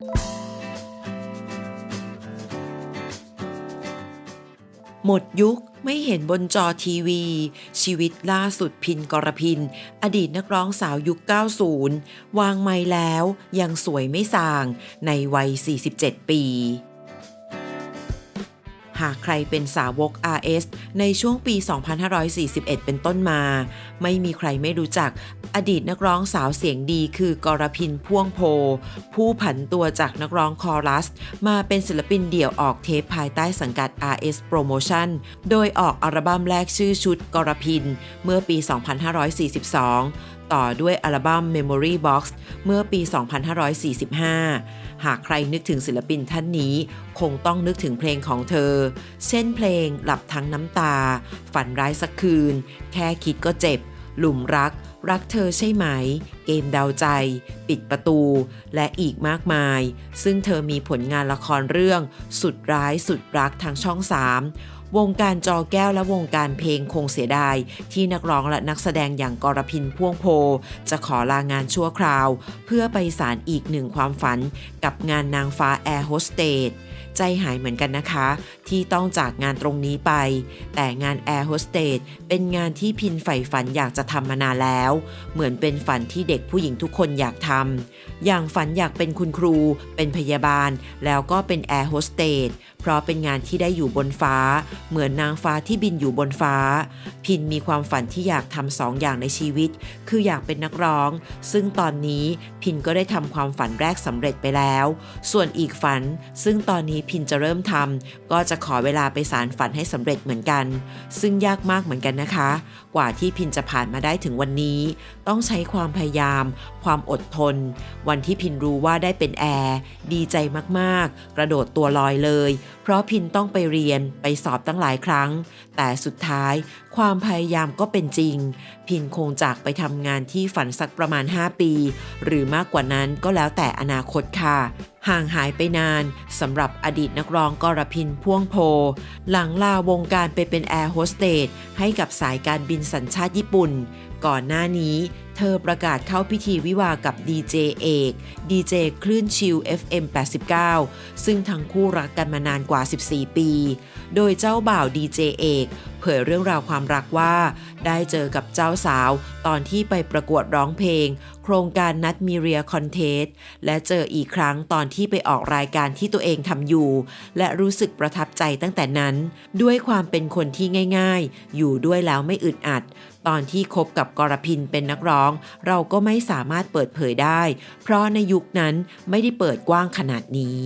หมดยุคไม่เห็นบนจอทีวี ชีวิตล่าสุดพินกรพิน อดีตนักร้องสาวยุค 90 วางไม้แล้วยังสวยไม่สางในวัย 47 ปี หากใครเป็นสาวก RS ในช่วงปี 2541 เป็นต้นมา ไม่มีใครไม่รู้จักอดีตนักร้องสาวเสียงดีคือกรพินพ่วงโพ ผู้ผันตัวจากนักร้องคอรัส มาเป็นศิลปินเดี่ยวออกเทปภายใต้สังกัด RS Promotion โดยออกอัลบั้มแรกชื่อชุดกรพิน เมื่อปี 2542 ต่อด้วยอัลบั้ม Memory Box เมื่อปี 2545 หากใครนึกถึงศิลปินท่านนี้ คงต้องนึกถึงเพลงของเธอ เช่นเพลงหลับทั้งน้ำตา ฝันร้ายสักคืน แค่คิดก็เจ็บ หลุมรัก รักเธอใช่ไหม เกมเดาใจ ปิดประตู และอีกมากมาย ซึ่งเธอมีผลงานละครเรื่อง สุดร้ายสุดรักทางช่อง3วงการจอแก้วและวงการเพลงคงเสียดาย ที่นักร้องและนักแสดงอย่างกรพินพ่วงโพ จะขอลางานชั่วคราว เพื่อไปสารอีกหนึ่งความฝัน กับงานนางฟ้าแอร์โฮสเตส ใจหายเหมือนกันนะคะ ที่ต้องจากงานตรงนี้ไป แต่งานแอร์โฮสเตสเป็นงานที่พินใฝ่ฝันอยากจะทำมานานแล้ว เหมือนเป็นฝันที่เด็กผู้หญิงทุกคนอยากทำอย่างฝันอยากเป็นคุณครู เป็นพยาบาล แล้วก็เป็นแอร์โฮสเตสเพราะเป็นงานที่ได้อยู่บนฟ้า เหมือนนางฟ้าที่บินอยู่บนฟ้า พินมีความฝันที่อยากทำสองอย่างในชีวิต คืออยากเป็นนักร้อง ซึ่งตอนนี้พินก็ได้ทำความฝันแรกสำเร็จไปแล้ว ส่วนอีกฝัน ซึ่งตอนนี้พินจะเริ่มทำก็จะขอเวลาไปสารฝันให้สำเร็จเหมือนกัน ซึ่งยากมากเหมือนกันนะคะ กว่าที่พินจะผ่านมาได้ถึงวันนี้ ต้องใช้ความพยายาม ความอดทน วันที่พินรู้ว่าได้เป็นแอร์ดีใจมากๆ กระโดดตัวลอยเลย เพราะพินต้องไปเรียนไปสอบตั้งหลายครั้ง แต่สุดท้ายความพยายามก็เป็นจริง พินคงจากไปทำงานที่ฝันสักประมาณ 5 ปี หรือมากกว่านั้นก็แล้วแต่อนาคตค่ะ ห่างหายไปนานสำหรับอดีตนักร้องกรพินพ่วงโพ หลังลาวงการไปเป็นแอร์โฮสเตสให้กับสายการบินสัญชาติญี่ปุ่น ก่อนหน้านี้ เธอประกาศเข้าพิธีวิวากับดีเจเอกดีเจคลื่นชิล FM 89 ซึ่งทั้งคู่รักกันมานานกว่า 14 ปี โดยเจ้าบ่าวดีเจเอก เผยเรื่องราวความรักว่า ได้เจอกับเจ้าสาวตอนที่ไปประกวดร้องเพลง โครงการนัดมีเรียคอนเทสและเจออีกครั้งตอนที่ไปออกรายการที่ตัวเองทำอยู่ และรู้สึกประทับใจตั้งแต่นั้น ด้วยความเป็นคนที่ง่าย ๆ อยู่ด้วยแล้วไม่อึดอัด ตอนที่คบกับกรพินเป็นนักร้อง เราก็ไม่สามารถเปิดเผยได้ เพราะในยุคนั้นไม่ได้เปิดกว้างขนาดนี้